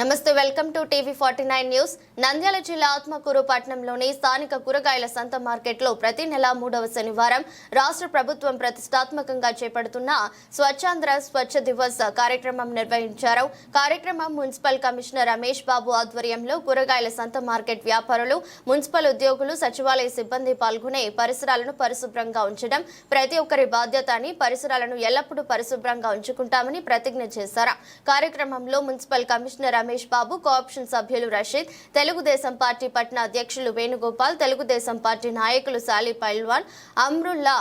నమస్తే welcome to TV forty nine news. Nandyal జిల్లా ఆత్మకూరు పట్టణంలోని స్థానిక కూరగాయల సంత మార్కెట్లో ప్రతి నెల మూడవ శనివారం రాష్ట్ర ప్రభుత్వం ప్రతిష్టాత్మకంగా చేపడుతున్న స్వచ్ఛాంధ్ర స్వచ్ఛ దివస్ కార్యక్రమం నిర్వహించారు. కార్యక్రమం మున్సిపల్ కమిషనర్ రమేష్ బాబు ఆధ్వర్యంలో కూరగాయల సంత మార్కెట్ వ్యాపారులు మున్సిపల్ ఉద్యోగులు సచివాలయ సిబ్బంది పాల్గొనే పరిసరాలను పరిశుభ్రంగా ఉంచడం ప్రతి ఒక్కరి బాధ్యత అని పరిసరాలను ఎల్లప్పుడూ పరిశుభ్రంగా ఉంచుకుంటామని ప్రతిజ్ఞ చేశారు. కార్యక్రమంలో municipal commissioner Ramesh Babu cooption సభ్యులు రషీద్ తెలుగుదేశం పార్టీ పట్టణ అధ్యక్షులు వేణుగోపాల్ తెలుగుదేశం పార్టీ నాయకులు సాలి పైల్వాన్ అమ్రుల్లా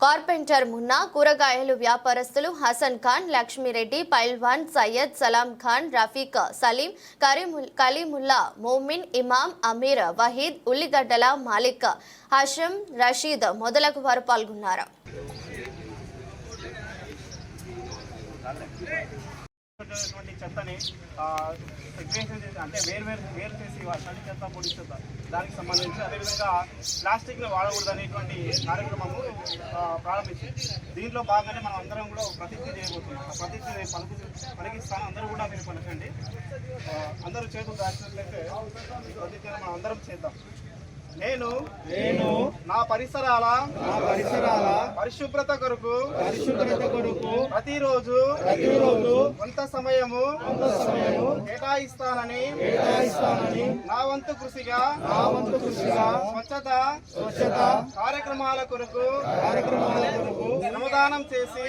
కార్పెంటర్ మున్నా కూరగాయలు వ్యాపారస్తులు హసన్ ఖాన్ లక్ష్మీరెడ్డి పైల్వాన్ సయ్యద్ సలాం ఖాన్ రఫీక్ సలీం కరీముల్ కలీముల్లా మోమిన్ ఇమాం అమీర్ వహీద్ ఉల్లిగడ్డల మాలిక్ హషం రషీద్ మొదలగు వారు పాల్గొన్నారు. ఉన్నటువంటి చెత్తని సెగ్రేషన్ చేసి అంటే వేరు వేరు వేరు చేసి వా- తడి చెత్త పొడి చెత్త దానికి సంబంధించి అదేవిధంగా ప్లాస్టిక్ని వాడకూడదు అనేటువంటి కార్యక్రమము ఆ, ప్రారంభించి దీంట్లో భాగంగానే మనం అందరం కూడా ఒక ప్రతిజ్ఞ చేయబోతున్నాం. ఆ ప్రతిజ్ఞ పలుకు పలికిస్తాను అందరూ కూడా మీరు పలకండి. అందరూ చేతులు దాచినట్లయితే ఈ మనం అందరం చేద్దాం. నేను నేను నా పరిసరాల నా పరిసరాల పరిశుభ్రత కొరకు పరిశుభ్రత కొరకు ప్రతిరోజు ప్రతిరోజు కొంత సమయము కొంత సమయము కేటాయిస్తానని కేటాయిస్తానని నా వంతు కృషిగా నా వంతు కృషిగా స్వచ్ఛత స్వచ్ఛత కార్యక్రమాల కొరకు కార్యక్రమాల కొరకు శ్రమదానం చేసి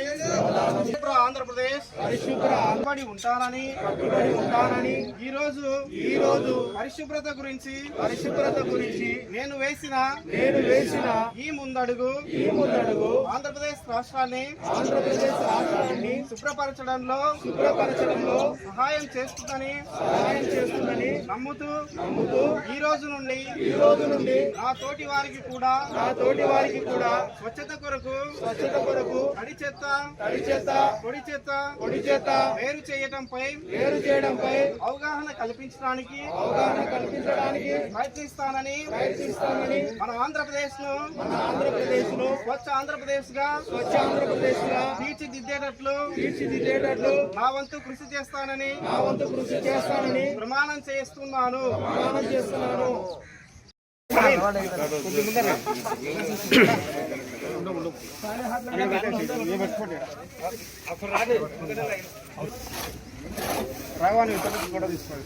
పరిశుభ్ర ఆంధ్రప్రదేశ్ పరిశుభ్ర కట్టుబడి ఉంటానని కట్టుబడి ఉంటానని ఈ రోజు ఈ రోజు పరిశుభ్రత గురించి పరిశుభ్రత గురించి నేను వేసిన నేను వేసిన ఈ ముందడుగు ఈ ముందడుగు ఆంధ్రప్రదేశ్ రాష్ట్రాన్ని ఆంధ్రప్రదేశ్ రాష్ట్రాన్ని శుభ్రపరచడంలో శుభ్రపరచడంలో సహాయం చేస్తుందని సహాయం చేస్తుందని నమ్ముతూ నమ్ముతూ ఈ రోజు నుండి ఈ రోజు నుండి నా తోటి వారికి కూడా నా తోటి వారికి కూడా స్వచ్ఛత కొరకు స్వచ్ఛత కొరకు తడి చెత్త తడి చేత పొడి చెత్త పొడి చేత వేరు చేయటంపై వేరు చేయడంపై అవగాహన కల్పించడానికి అవగాహన కల్పించడానికి ప్రయత్నిస్తానని ప్రయత్నిస్తామని మన ఆంధ్రప్రదేశ్ను మన ఆంధ్రప్రదేశ్లో స్వచ్ఛ ఆంధ్రప్రదేశ్గా స్వచ్ఛ ఆంధ్రప్రదేశ్గా తీర్చిదిద్దేటట్లు తీర్చిదిద్దేటట్లు నా వంతు కృషి చేస్తానని నా వంతు కృషి చేస్తానని ప్రమాణం చేస్తున్నాను ప్రమాణం చేస్తున్నాను. రాఘవాని కూడా తీసుకోండి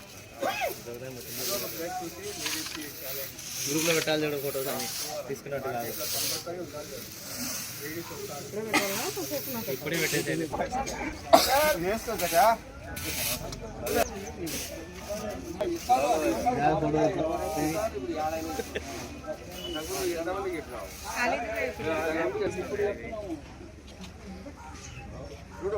గ్రూప్లో పెట్టాలి చూడు ఫోటోస్ అన్ని తీసుకున్నట్టు కాదు ఇప్పుడే పెట్టేసేది చూడు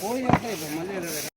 పోయి అంటే మళ్ళీ